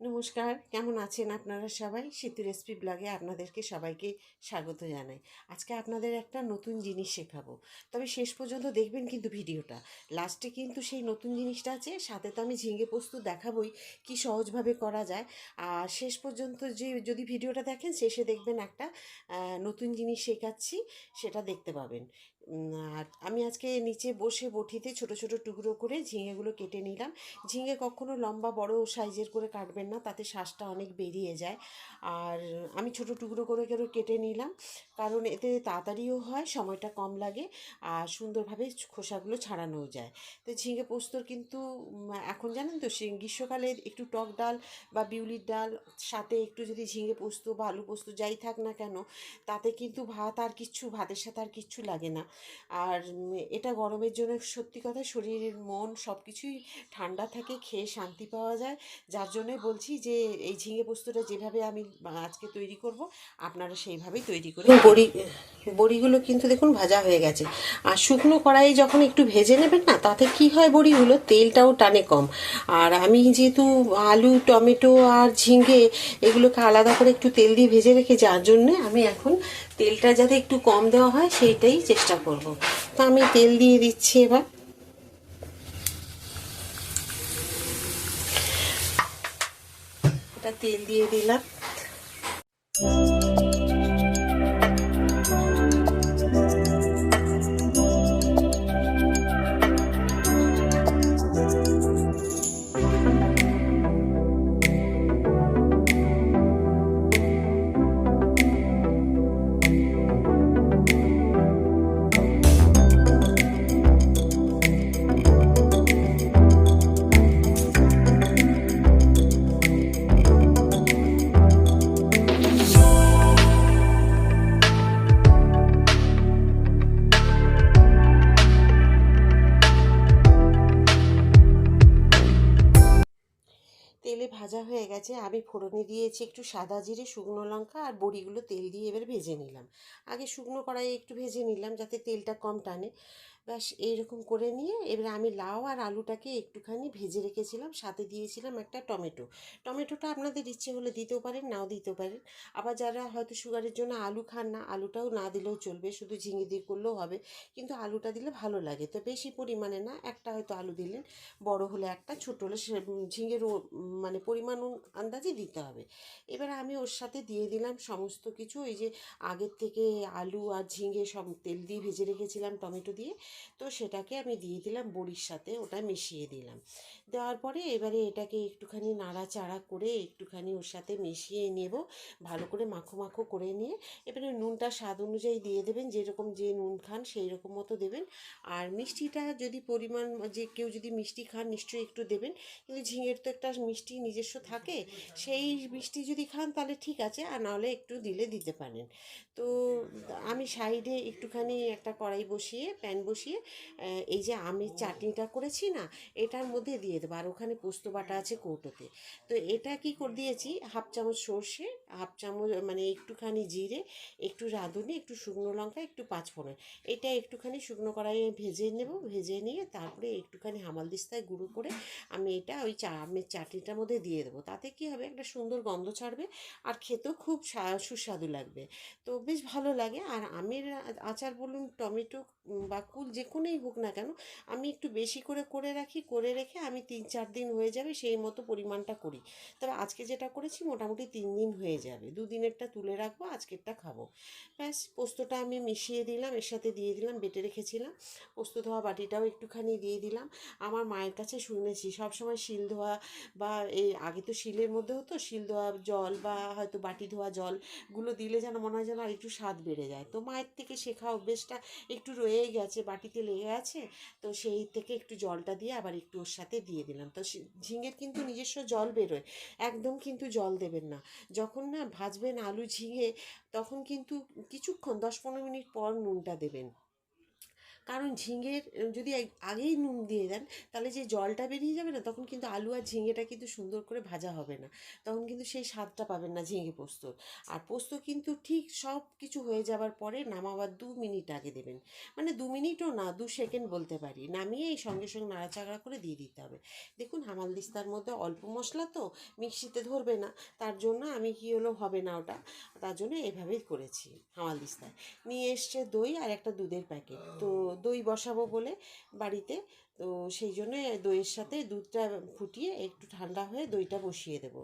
নমস্কার, কেমন আছেন আপনারা সবাই? শীতু রেসিপি ব্লগে আপনাদেরকে সবাইকে স্বাগত জানাই। আজকে আপনাদের একটা নতুন জিনিস শেখাবো। তবে শেষ পর্যন্ত দেখবেন কিন্তু ভিডিওটা। লাস্টে কিন্তু সেই নতুন জিনিসটা আছে, সাথে তো আমি ঝিঙে পোস্ত দেখাবই কি সহজভাবে করা যায়। আর শেষ পর্যন্ত যে যদি ভিডিওটা দেখেন, শেষে দেখবেন একটা নতুন জিনিস শেখাচ্ছি, সেটা দেখতে পাবেন। আর আমি আজকে নিচে বসে বটিতে ছোট ছোট টুকরো করে ঝিঙেগুলো কেটে নিলাম। ঝিঙে কখনো লম্বা, বড় সাইজের করে কাটবেন না, তাতে শ্বাসটা অনেক বেরিয়ে যায়। আর আমি ছোট টুকরো করে করে কেটে নিলাম, কারণ এতে তাড়াতাড়িও হয়, সময়টা কম লাগে আর সুন্দরভাবে খোসাগুলো ছাড়ানোও যায়। তো ঝিঙে পোস্তর কিন্তু এখন জানেন তো গ্রীষ্মকালে একটু টক ডাল বা বিউলির ডাল, সাথে একটু যদি ঝিঙে পোস্ত বা আলু পোস্ত যাই থাক না কেন, তাতে কিন্তু ভাত আর কিচ্ছু, ভাতের সাথে আর কিচ্ছু লাগে না। আর এটা গরমের জন্য সত্যি কথা শরীরের মন সব কিছুই ঠান্ডা থাকে খেয়ে শান্তি পাওয়া যায়। যার জন্যই বলছি যে এই ঝিঙে পোস্তটা যেভাবে আমি আজকে তৈরি করব আপনারা সেইভাবেই তৈরি করে বড়ি বড়িগুলো কিন্তু দেখুন ভাজা হয়ে গেছে। আর শুকনো কড়াইয়ে যখন একটু ভেজে নেবেন না তাতে কি হয় বড়িগুলো? তেলটাও টানে কম। আর আমি যেহেতু আলু টমেটো আর ঝিঙে এগুলোকে আলাদা করে একটু তেল দিয়ে ভেজে রেখে যার জন্যে আমি এখন তেলটা যাতে একটু কম দেওয়া হয়, সেইটাই চেষ্টা করব। তো আমি তেল দিয়ে দিচ্ছি এবার। এটা তেল দিয়ে দিলাম। গেছে আমি ফোড়নে দিয়েছি একটু সাদা জিরে, শুকনো লঙ্কা আর বড়িগুলো তেল দিয়ে এবার ভেজে নিলাম। আগে শুকনো কড়াইয়ে একটু ভেজে নিলাম যাতে তেলটা কম টানে। ব্যাস, এইরকম করে নিয়ে এবার আমি লাউ আর আলুটাকে একটুখানি ভেজে রেখেছিলাম, সাথে দিয়েছিলাম একটা টমেটো। টমেটোটা আপনাদের ইচ্ছে হলে দিতেও পারেন, নাও দিতে পারেন। আবার যারা হয়তো সুগারের জন্য আলু খান না, আলুটাও না দিলেও চলবে, শুধু ঝিঙে দিয়ে করলেও হবে। কিন্তু আলুটা দিলে ভালো লাগে। তো বেশি পরিমাণে না, একটা হয়তো আলু দিলেন, বড় হলে একটা, ছোট হলে সে ঝিঙের মানে পরিমাণ আন্দাজে দিতে হবে। এবার আমি ওর সাথে দিয়ে দিলাম সমস্ত কিছু ওই যে আগের থেকে আলু আর ঝিঙে সব তেল দিয়ে ভেজে রেখেছিলাম টমেটো দিয়ে। তো সেটাকে আমি দিয়ে দিলাম বড়ির সাথে, ওটা মিশিয়ে দিলাম। দেওয়ার পরে এবারে এটাকে একটুখানি নাড়াচাড়া করে একটুখানি ওর সাথে মিশিয়ে নেব, ভালো করে মাখো মাখো করে নিয়ে। এবারে নুনটা স্বাদ অনুযায়ী দিয়ে দেবেন, যেরকম যে নুন খান সেই রকম মতো দেবেন। আর মিষ্টিটা যদি পরিমাণ, যে কেউ যদি মিষ্টি খান নিশ্চয়ই একটু দেবেন। কিন্তু ঝিঙের তো একটা মিষ্টি নিজস্ব থাকে, সেই মিষ্টি যদি খান তাহলে ঠিক আছে, আর নাহলে একটু দিলে দিতে পারেন। তো আমি সাইডে একটুখানি একটা কড়াই বসিয়ে, প্যান বসিয়ে আহ, এই যে আমের চাটনিটা করেছি না এটার মধ্যে দিয়ে দেবো। আর ওখানে পোস্ত বাটা আছে কৌটোতে। তো এটা কি করে দিয়েছি? হাফ চামচ সর্ষে হাফ চামচ মানে একটুখানি জিরে একটু রাঁধুনি একটু শুকনো লঙ্কা একটু পাঁচফোড়ন। এটা একটুখানি শুকনো কড়াইয়ে ভেজে নেব ভেজে নিয়ে তারপরে একটুখানি হামাল দিস্তায় গুঁড়ো করে আমি এটা ওই চা আমের চাটনিটার মধ্যে দিয়ে দেবো। তাতে কি হবে? একটা সুন্দর গন্ধ ছাড়বে আর খেতেও খুব সুস্বাদু লাগবে। তো বেশ ভালো লাগে। আর আমের আচার বলুন টমেটো বা কুল যে কোনোই হোক না কেন, আমি একটু বেশি করে করে রাখি, করে রেখে আমি তিন চার দিন হয়ে যাবে সেই মতো পরিমাণটা করি। তবে আজকে যেটা করেছি মোটামুটি তিন দিন হয়ে যাবে, দুদিনেরটা তুলে রাখব, আজকেরটা খাব। ব্যাস, পোস্তটা আমি মিশিয়ে দিলাম, এর সাথে দিয়ে দিলাম, বেটে রেখেছিলাম। পোস্ত ধোয়া বাটিটাও একটুখানি দিয়ে দিলাম। আমার মায়ের কাছে শুনেছি, সবসময় শিল ধোয়া বা এই আগে তো শিলের মধ্যে হতো, শিল ধোয়া জল বা হয়তো বাটি ধোয়া জলগুলো দিলে যেন মনে হয় যেন আর একটু স্বাদ বেড়ে যায়। তো মায়ের থেকে শেখা অভ্যেসটা একটু রয়ে গেছে বাটিতে লেগে আছে, তো সেই থেকে একটু জলটা দিয়ে আবার একটু ওর সাথে দিয়ে দিলাম। তো ঝিঙের কিন্তু নিজস্ব জল বেরোয়, একদম কিন্তু জল দেবেন না। যখন না ভাজবেন আলু ঝিঙে, তখন কিন্তু কিছুক্ষণ, দশ পনেরো মিনিট পর নুনটা দেবেন। কারণ ঝিঙের যদি আগ- আগেই নুন দিয়ে দেন, তাহলে যে জলটা বেরিয়ে যাবে না, তখন কিন্তু আলু আর ঝিঙেটা কিন্তু সুন্দর করে ভাজা হবে না। তখন কিন্তু সেই স্বাদটা পাবেন না ঝিঙে পোস্ত। আর পোস্ত কিন্তু ঠিক সব কিছু হয়ে যাবার পরে নামাবার দু মিনিট আগে দেবেন। মানে দু মিনিটও না, দু সেকেন্ড বলতে পারি। নামিয়ে এই সঙ্গে সঙ্গে নাড়াচাড়া করে দিয়ে দিতে হবে। দেখুন, হামাল দিস্তার মধ্যে অল্প মশলা তো, মিক্সিতে ধরবে না। তার জন্য আমি কি হলো, হবে না ওটা। তার জন্য এভাবেই করেছি হামাল দিস্তায়। নিয়ে এসছে দই আর একটা দুধের প্যাকেট। তো দই বসাবো বলে বাড়িতে। তো সেই জন্য দইয়ের সাথে দুধটা ফুটিয়ে একটু ঠান্ডা হয়ে দইটা বসিয়ে দেব।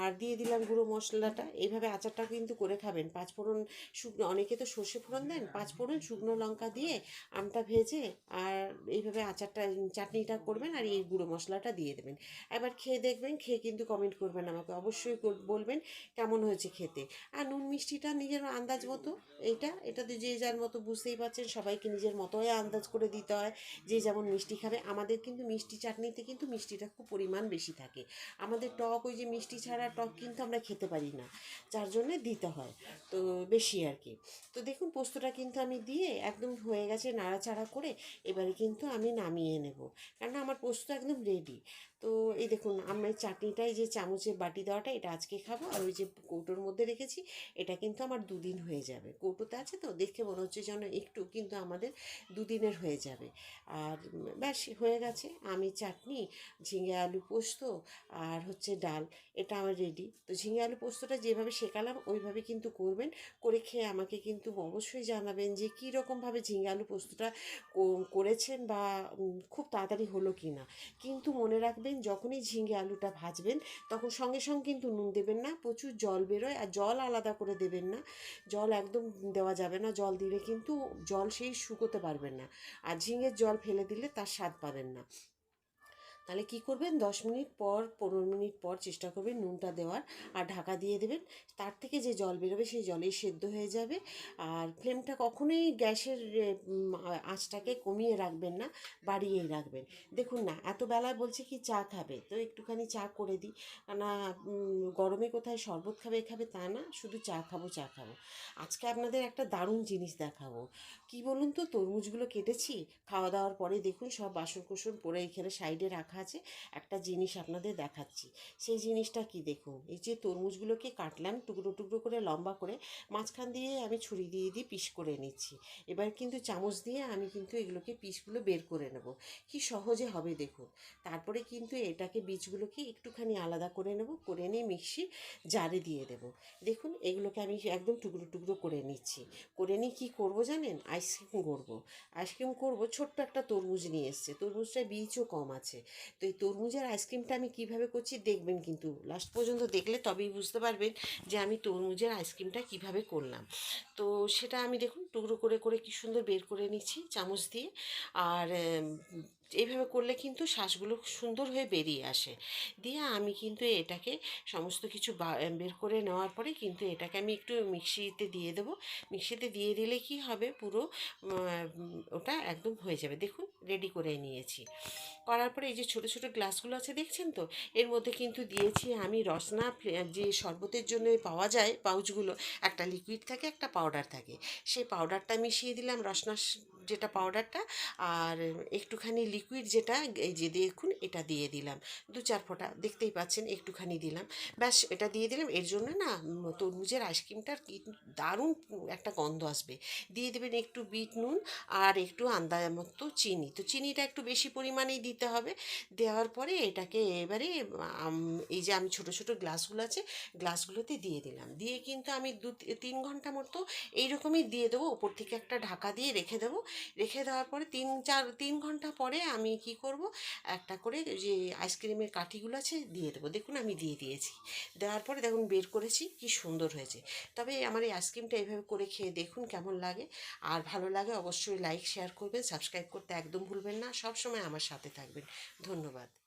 আর দিয়ে দিলাম গুঁড়ো মশলাটা। এইভাবে আচারটা কিন্তু করে খাবেন। পাঁচ ফোড়ন শুকনো, অনেকে তো সর্ষে ফোড়ন দেন, পাঁচ ফোড়ন শুকনো লঙ্কা দিয়ে আমটা ভেজে আর এইভাবে আচারটা, চাটনিটা করবেন আর এই গুঁড়ো মশলাটা দিয়ে দেবেন। এবার খেয়ে দেখবেন, খেয়ে কিন্তু কমেন্ট করবেন আমাকে। অবশ্যই বলবেন কেমন হয়েছে খেতে। আর নুন মিষ্টিটা নিজের আন্দাজ মতো, এইটা এটা তো যে যার মতো বুঝতেই পারছেন, সবাইকে নিজের মতোই আন্দাজ করে দিতে হয়। যে যেমন মিষ্টি খাবে আমাদের কিন্তু মিষ্টি চাটনিতে কিন্তু মিষ্টিটা খুব পরিমাণ বেশি থাকে। আমাদের টক ওই যে মিষ্টি ছাড়া টক কিন্তু আমরা খেতে পারি না, যার জন্যে দিতে হয়, তো বেশি আর কি। তো দেখুন, পোস্তটা কিন্তু আমি দিয়ে একদম হয়ে গেছে নাড়াচাড়া করে এবারে কিন্তু আমি নামিয়ে নেব। কেননা আমার পোস্ত একদম রেডি তো এই দেখুন, আমার চাটনিটাই যে চামচের বাটি দেওয়াটা, এটা আজকে খাব। আর ওই যে কৌটোর মধ্যে রেখেছি, এটা কিন্তু আমার দুদিন হয়ে যাবে। কৌটোতে আছে তো, দেখে মনে হচ্ছে যেন একটু কিন্তু আমাদের দুদিনের হয়ে যাবে। আর ব্যাস, হয়ে গেছে। আমি চাটনি, ঝিঙে আলু পোস্ত আর হচ্ছে ডাল, এটা আমার রেডি তো ঝিঙে আলু পোস্তটা যেভাবে শেখালাম, ওইভাবে কিন্তু করবেন। করে খেয়ে আমাকে কিন্তু অবশ্যই জানাবেন যে কী রকমভাবে ঝিঙে আলু পোস্তটা করেছেন বা খুব তাড়াতাড়ি হলো কি না কিন্তু মনে রাখবেন যখনই ঝিঙে আলুটা ভাজবেন, তখন সঙ্গে সঙ্গে কিন্তু নুন দেবেন না, প্রচুর জল বেরোয় আর জল আলাদা করে দেবেন না। জল একদম দেওয়া যাবে না, জল দিলে কিন্তু জল সেই শুকোতে পারবেন না। আর ঝিঙের জল ফেলে দিলে তার স্বাদ পাবেন না। তাহলে কি করবেন? দশ মিনিট পর, পনেরো মিনিট পর চেষ্টা করবেন নুনটা দেওয়ার। আর ঢাকা দিয়ে দেবেন, তার থেকে যে জল বেরোবে সেই জলেই সেদ্ধ হয়ে যাবে। আর ফ্লেমটা কখনোই গ্যাসের আঁচটাকে কমিয়ে রাখবেন না, বাড়িয়েই রাখবেন। দেখুন না, এত বেলায় বলছে কি চা খাবে, তো একটুখানি চা করে দিই। না গরমে কোথায় শরবত খাবে খাবে তা না, শুধু চা খাব চা খাব। আজকে আপনাদের একটা দারুণ জিনিস দেখাবো। কি বলুন তো, তরমুজগুলো কেটেছি? খাওয়া দাওয়ার পরে দেখুন সব বাসন কোসন পরে এখানে সাইডে রাখা আছে, একটা জিনিস আপনাদের দেখাচ্ছি। সেই জিনিসটা কি দেখুন? এই যে তরমুজগুলোকে কাটলাম টুকরো টুকরো করে, লম্বা করে, মাঝখান দিয়ে আমি ছুরি দিয়ে দিয়ে পিস করে নিচ্ছি। এবার কিন্তু চামচ দিয়ে আমি কিন্তু এগুলোকে পিসগুলো বের করে নেব। কি সহজে হবে দেখুন। তারপরে কিন্তু এটাকে বীজগুলোকে একটুখানি আলাদা করে নেব, করে নিয়ে মিক্সি জারে দিয়ে দেব। দেখুন, এগুলোকে আমি একদম টুকরো টুকরো করে নিচ্ছি। করে নিয়ে কী করব জানেন? আইসক্রিম করব। আইসক্রিম করব, ছোট্ট একটা তরমুজ নিয়ে এসছে। তরমুজটায় বীজও কম আছে। তো এই তরমুজের আইসক্রিমটা আমি কীভাবে করছি দেখবেন কিন্তু। লাস্ট পর্যন্ত দেখলে তবেই বুঝতে পারবেন যে আমি তরমুজের আইসক্রিমটা কীভাবে করলাম। তো সেটা আমি দেখুন টুকরো করে করে কি সুন্দর বের করে নিচ্ছি চামচ দিয়ে। আর এইভাবে করলে কিন্তু শ্বাসগুলো সুন্দর হয়ে বেরিয়ে আসে। দিয়ে আমি কিন্তু এটাকে সমস্ত কিছু বের করে নেওয়ার পরে কিন্তু এটাকে আমি একটু মিক্সিতে দিয়ে দেবো। মিক্সিতে দিয়ে দিলে কি হবে? পুরো ওটা একদম হয়ে যাবে। দেখুন, রেডি করে নিয়েছি। করার পরে এই যে ছোটো ছোটো গ্লাসগুলো আছে, দেখছেন তো? এর মধ্যে কিন্তু দিয়েছি আমি রসনা যে শরবতের জন্য পাওয়া যায় পাউচগুলো, একটা লিকুইড থাকে, একটা পাউডার থাকে। সেই পাউডারটা মিশিয়ে দিলাম রসনা যেটা পাউডারটা আর একটুখানি লিকুইড যেটা, এই যে দেখুন, এটা দিয়ে দিলাম। দু চার ফোঁটা, দেখতেই পাচ্ছেন, একটুখানি দিলাম। ব্যাস, এটা দিয়ে দিলাম। এর জন্য না তরমুজের আইসক্রিমটার দারুণ একটা গন্ধ আসবে। দিয়ে দেবেন একটু বিট নুন আর একটু আন্দাজ মতো চিনি। তো চিনিটা একটু বেশি পরিমাণেই দিতে হবে। দেওয়ার পরে এটাকে এবারে এই যে আমি ছোট ছোট গ্লাসগুলো আছে, গ্লাসগুলোতে দিয়ে দিলাম। দিয়ে কিন্তু আমি দু তিন ঘণ্টা মতো এইরকমই দিয়ে দেবো। ওপর থেকে একটা ঢাকা দিয়ে রেখে দেবো। রেখে দেওয়ার পরে তিন, চার, তিন ঘণ্টা পরে আমি কি করব? একটা করে যে আইসক্রিমের কাঠিগুলো আছে দিয়ে দেবো। দেখুন আমি দিয়ে দিয়েছি। দেওয়ার পরে দেখুন বের করেছি, কি সুন্দর হয়েছে। তবে আমার এই আইসক্রিমটা এইভাবে করে খেয়ে দেখুন কেমন লাগে। আর ভালো লাগে অবশ্যই লাইক শেয়ার করবেন সাবস্ক্রাইব করতে একদম ভুলবেন না। সবসময় আমার সাথে থাকবেন। ধন্যবাদ।